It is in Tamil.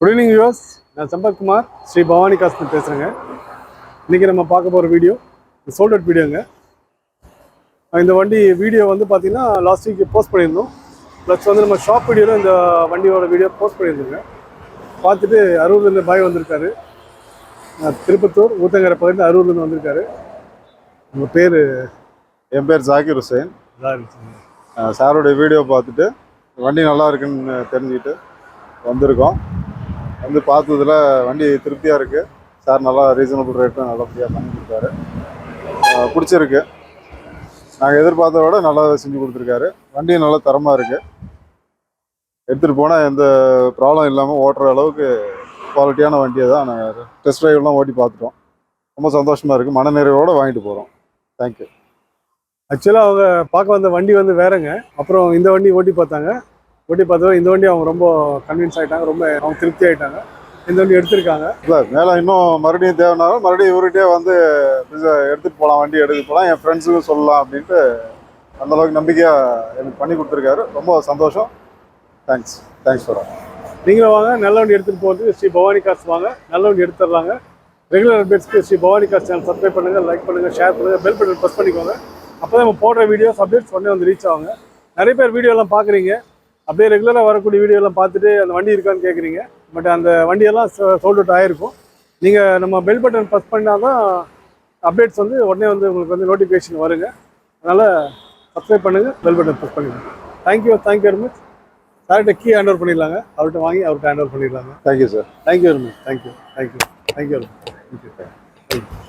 குட் ஈவினிங் யூஸ் நான் சம்பத்குமார் ஸ்ரீ பவானி காஸ்மெட் பேசுகிறேங்க இன்றைக்கி நம்ம பார்க்க போகிற வீடியோ சோல்ட் அவுட் வீடியோங்க இந்த வண்டி வீடியோ வந்து பார்த்தீங்கன்னா லாஸ்ட் வீக் போஸ்ட் பண்ணியிருந்தோம். ப்ளஸ் வந்து நம்ம ஷாப் வீடியோவில் இந்த வண்டியோட வீடியோ போஸ்ட் பண்ணியிருந்தோங்க. பார்த்துட்டு அரூர்லேருந்து பாய் வந்திருக்காரு. திருப்பத்தூர் ஊத்தங்கரை பகுதியில் அரூர்லேருந்து வந்திருக்காரு. உங்கள் பேர்? என் பேர் ஜாகிர் ஹுசைன். சாரோடைய வீடியோ பார்த்துட்டு வண்டி நல்லா இருக்குன்னு தெரிஞ்சுக்கிட்டு வந்திருக்கோம். வந்து பார்த்ததுல வண்டி திருப்தியாக இருக்குது சார் நல்லா ரீசனபிள் ரேட்டும் நல்லபடியாக பண்ணி கொடுத்தாரு. பிடிச்சிருக்கு. நாங்கள் எதிர்பார்த்தத விட நல்லா செஞ்சு கொடுத்துருக்காரு. வண்டியும் நல்லா தரமாக இருக்குது எடுத்துகிட்டு போனால் எந்த ப்ராப்ளம் இல்லாமல் ஓட்டுற அளவுக்கு குவாலிட்டியான வண்டியை தான் நாங்கள் டெஸ்ட் ட்ரைவ்லாம் ஓட்டி பார்த்துட்டோம். ரொம்ப சந்தோஷமாக இருக்குது மனநிறைவோடு வாங்கிட்டு போகிறோம் தேங்க்யூ ஆக்சுவலாக அவங்க பார்க்க வந்த வண்டி வந்து வேறங்க. அப்புறம் இந்த வண்டி ஓட்டி பார்த்தாங்க. ஓட்டி பார்த்ததும் இந்த வண்டி அவங்க ரொம்ப கன்வின்ஸ் ஆகிட்டாங்க ரொம்ப அவங்க திருப்தி ஆகிட்டாங்க இந்த வண்டி எடுத்திருக்காங்க. இல்லை மேலே இன்னும் மறுபடியும் தேவைனாலும் மறுபடியும் இவர்கிட்டயே வந்து எடுத்துகிட்டு போகலாம் வண்டி எடுத்துட்டு போகலாம் என் ஃப்ரெண்ட்ஸுக்கும் சொல்லலாம் அப்படின்ட்டு அந்த அளவுக்கு நம்பிக்கையாக எனக்கு பண்ணி கொடுத்துருக்காரு. ரொம்ப சந்தோஷம். தேங்க்ஸ் தேங்க்ஸ் ஃபார் நீங்களும் வாங்க நல்ல வண்டி எடுத்துகிட்டு போகிறதுக்கு ஸ்ரீ பவானி கார்ஸ் வாங்க நல்ல வண்டி எடுத்துடலாங்க. Regular அப்டேட்ஸ்க்கு Sri Bhavani cars channel subscribe பண்ணுங்கள் லைக் பண்ணுங்கள் ஷேர் பண்ணுங்கள் பெல் பட்டன் ப்ரெஸ் பண்ணிக்கோங்க. அப்போ தான் நம்ம போடுற வீடியோஸ் அப்டேட்ஸ் உடனே வந்து ரீச் ஆகுங்க. நிறைய பேர் வீடியோலாம் பார்க்குறீங்க. அப்படியே ரெகுலராக வரக்கூடிய வீடியோலாம் பார்த்துட்டு அந்த வண்டி இருக்கான்னு கேட்குறீங்க பட் அந்த வண்டியெல்லாம் சோல்ட் அவுட் ஆகிருக்கும் நீங்கள் நம்ம பெல் பட்டன் ப்ரெஸ் பண்ணால் தான் அப்டேட்ஸ் வந்து உடனே வந்து உங்களுக்கு வந்து நோட்டிஃபிகேஷன் வருங்க. அதனால் சப்ஸ்கிரைப் பண்ணுங்கள் பெல் பட்டன் ப்ரெஸ் பண்ணிடுங்க. Thank you thank you very much சார்கிட்ட கீ ஹேண்ட் ஓவர் பண்ணிடலாங்க. அவர்கிட்ட வாங்கி அவர்கிட்ட ஹேண்ட் ஓவர் பண்ணிடலாங்க. Thank you sir thank you very much thank you thank you thank you very much thank you